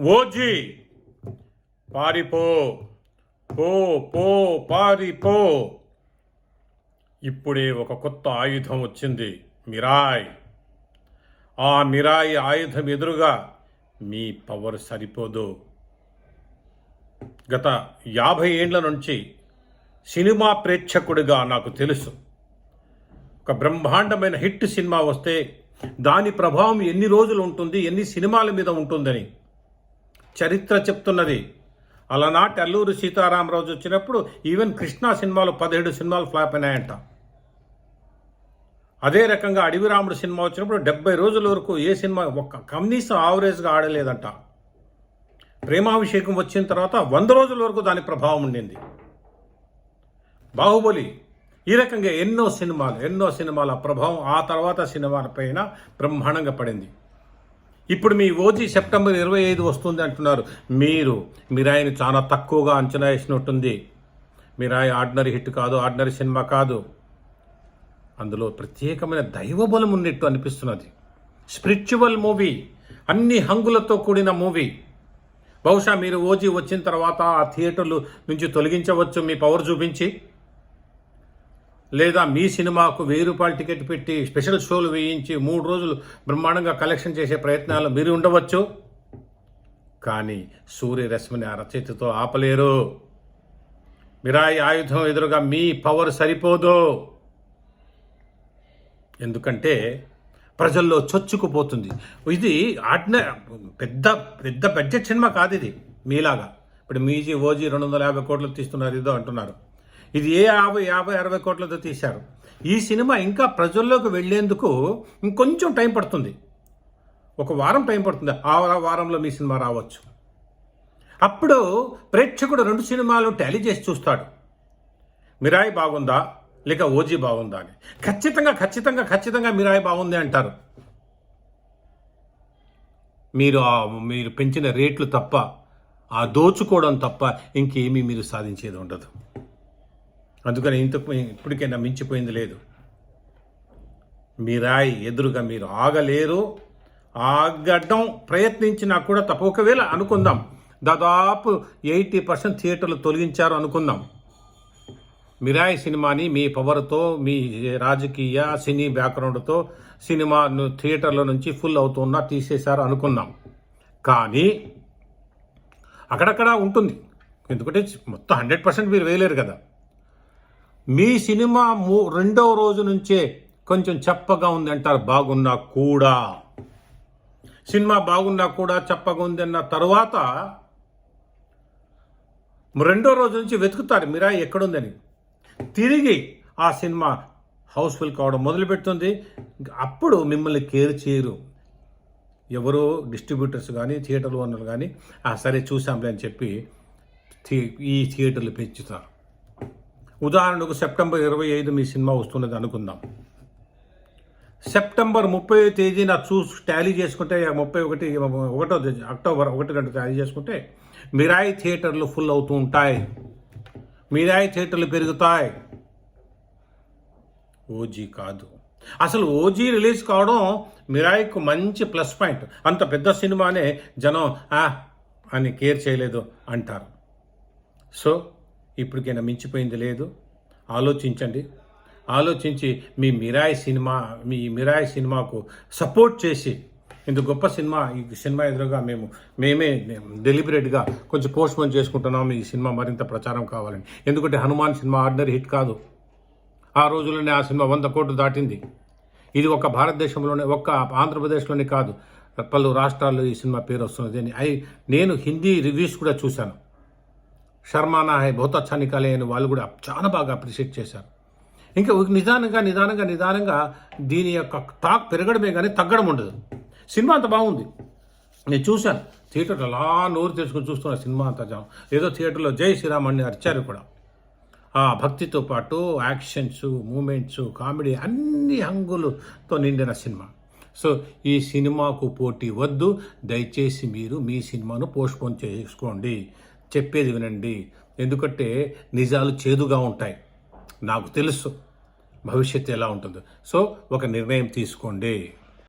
OG. పారిపో. పో పో పారిపో. ఇప్పుడే ఒక కొత్త ఆయుధం వచ్చింది. మిరాయ్. ఆ మిరాయి ఆయుధం ఎదురుగా మీ పవర్ సరిపోదు. గత యాభై ఏండ్ల నుంచి సినిమా ప్రేక్షకుడిగా నాకు తెలుసు. ఒక బ్రహ్మాండమైన హిట్ సినిమా వస్తే దాని ప్రభావం ఎన్ని రోజులు ఉంటుంది ఎన్ని సినిమాల మీద ఉంటుందని చరిత్ర చెప్తున్నది. అలనాటి అల్లూరు సీతారామరాజు వచ్చినప్పుడు ఈవెన్ కృష్ణా సినిమాలు పదిహేడు సినిమాలు ఫ్లాప్ అయినాయంట. అదే రకంగా అడవి రాముడు సినిమా వచ్చినప్పుడు డెబ్బై రోజుల వరకు ఏ సినిమా ఒక్క కనీసం ఆవరేజ్గా ఆడలేదంట. ప్రేమాభిషేకం వచ్చిన తర్వాత వంద రోజుల వరకు దాని ప్రభావం ఉండింది. బాహుబలి ఈ రకంగా ఎన్నో సినిమాలు ఎన్నో సినిమాల ప్రభావం ఆ తర్వాత సినిమాల పైన బ్రహ్మాండంగా పడింది. ఇప్పుడు మీ ఓజీ సెప్టెంబర్ ఇరవై ఐదు వస్తుంది అంటున్నారు. మీరు మీరాయిని చాలా తక్కువగా అంచనా వేసినట్టుంది. మీరాయి ఆర్డినరీ హిట్ కాదు ఆర్డినరీ సినిమా కాదు. అందులో ప్రత్యేకమైన దైవబలం ఉన్నట్టు అనిపిస్తున్నది. స్పిరిచువల్ మూవీ అన్ని హంగులతో కూడిన మూవీ. బహుశా మీరు ఓజీ వచ్చిన తర్వాత ఆ థియేటర్లు నుంచి తొలగించవచ్చు మీ పవర్ చూపించి. లేదా మీ సినిమాకు వెయ్యి రూపాయల టికెట్ పెట్టి స్పెషల్ షోలు వేయించి మూడు రోజులు బ్రహ్మాండంగా కలెక్షన్ చేసే ప్రయత్నాలు మీరు ఉండవచ్చు. కానీ సూర్యరశ్మిని ఆ రచయితతో ఆపలేరు. మిరాయి ఆయుధం ఎదురుగా మీ పవర్ సరిపోదు. ఎందుకంటే ప్రజల్లో చొచ్చుకుపోతుంది. ఇది ఆజ్ఞ పెద్ద పెద్ద బడ్జెట్ సినిమా కాదు ఇది. మీలాగా. ఇప్పుడు మీజీ ఓజీ రెండు వందల యాభై కోట్లు తీస్తున్నారు ఇదో అంటున్నారు. ఇది ఏ యాభై యాభై అరవై కోట్లతో తీశారు. ఈ సినిమా ఇంకా ప్రజల్లోకి వెళ్ళేందుకు ఇంకొంచెం టైం పడుతుంది. ఒక వారం టైం పడుతుంది. ఆ వారంలో మీ సినిమా రావచ్చు. అప్పుడు ప్రేక్షకుడు రెండు సినిమాలు టాలీ చేసి చూస్తాడు. మిరాయి బాగుందా? లేక ఓజీ బాగుందా అని. ఖచ్చితంగా ఖచ్చితంగా ఖచ్చితంగా మిరాయి బాగుంది అంటారు. మీరు మీరు పెంచిన రేట్లు తప్ప ఆ దోచుకోవడం తప్ప ఇంకేమీ మీరు సాధించేది ఉండదు. అందుకని ఇంత ఇప్పటికైనా మించిపోయింది లేదు. మీరాయి ఎదురుగా మీరు ఆగలేరు. ఆగడం ప్రయత్నించినా కూడా తప్ప ఒకవేళ అనుకుందాం దాదాపు ఎయిటీ పర్సెంట్ థియేటర్లు తొలగించారు అనుకుందాం. మిరాయి సినిమాని మీ పవర్తో మీ రాజకీయ సినీ బ్యాక్గ్రౌండ్తో సినిమా థియేటర్ల నుంచి ఫుల్ అవుతున్నా తీసేశారు అనుకుందాం. కానీ అక్కడక్కడ ఉంటుంది. ఎందుకంటే మొత్తం హండ్రెడ్ పర్సెంట్ మీరు వేయలేరు కదా. మీ సినిమా మూ రెండవ రోజు నుంచే కొంచెం చెప్పగా ఉంది అంటారు. బాగున్నా కూడా. సినిమా బాగున్నా కూడా చెప్పగా ఉంది అన్న తర్వాత రెండో రోజు నుంచి వెతుకుతారు. మీరా ఎక్కడుందని. తిరిగి ఆ సినిమా హౌస్ఫుల్ కావడం మొదలుపెడుతుంది. అప్పుడు మిమ్మల్ని కేర్ చేయరు. ఎవరో డిస్ట్రిబ్యూటర్స్ కానీ థియేటర్ ఓనర్లు కానీ ఆ సరే చూసాంలే అని చెప్పి ఈ థియేటర్లు పెంచుతారు. ఉదాహరణకు సెప్టెంబర్ ఇరవై ఐదు మీ సినిమా వస్తున్నది అనుకుందాం. సెప్టెంబర్ ముప్పై తేదీన చూసి టాలీ చేసుకుంటే ముప్పై ఒకటి ఒకటో తేదీ అక్టోబర్ ఒకటి రెండు టాలీ చేసుకుంటే మిరాయి థియేటర్లు ఫుల్ అవుతూ ఉంటాయి. మిరాయి థియేటర్లు పెరుగుతాయి. ఓజీ కాదు. అసలు ఓజీ రిలీజ్ కావడం మిరాయికు మంచి ప్లస్ పాయింట్. అంత పెద్ద సినిమానే జనం ఆ అని కేర్ చేయలేదు అంటారు. సో ఇప్పటికైనా మించిపోయింది లేదు. ఆలోచించండి. ఆలోచించి మీ మిరాయి సినిమా మీ మిరాయి సినిమాకు సపోర్ట్ చేసి ఇంత గొప్ప సినిమా ఈ సినిమా ఎదురుగా మేము మేమే డెలిబరేట్గా కొంచెం పోస్ట్ పోన్ చేసుకుంటున్నాము. ఈ సినిమా మరింత ప్రచారం కావాలని. ఎందుకంటే హనుమాన్ సినిమా ఆర్డినరీ హిట్ కాదు. ఆ రోజుల్లోనే ఆ సినిమా వంద కోట్లు దాటింది. ఇది ఒక భారతదేశంలోనే ఒక్క ఆంధ్రప్రదేశ్లోనే కాదు. పలు రాష్ట్రాల్లో ఈ సినిమా పేరు వస్తున్నది అని. అయి నేను హిందీ రివ్యూస్ కూడా చూశాను. శర్మానా హై బహుత్ అచ్చా నికాలే అని వాళ్ళు కూడా చాలా బాగా అప్రిషియేట్ చేశారు. ఇంకా నిదానంగా నిదానంగా నిదానంగా దీని యొక్క టాక్ పెరగడమే కానీ తగ్గడం ఉండదు. సినిమా అంత బాగుంది. నేను చూశాను. థియేటర్లో అలా నోరు తెరుచుకొని చూస్తున్న సినిమా అంతా జాం ఏదో థియేటర్లో జై శ్రీరామ్ అని అరిచారు కూడా. ఆ భక్తితో పాటు యాక్షన్స్ మూమెంట్స్ కామెడీ అన్ని హంగులతో నిండిన సినిమా. సో ఈ సినిమాకు పోటీ వద్దు. దయచేసి మీరు మీ సినిమాను పోస్ట్పోన్ చేసుకోండి. చెప్పేది వినండి. ఎందుకంటే నిజాలు చేదుగా ఉంటాయి. నాకు తెలుసు. భవిష్యత్తు ఎలా ఉంటుందో. సో ఒక నిర్ణయం తీసుకోండి.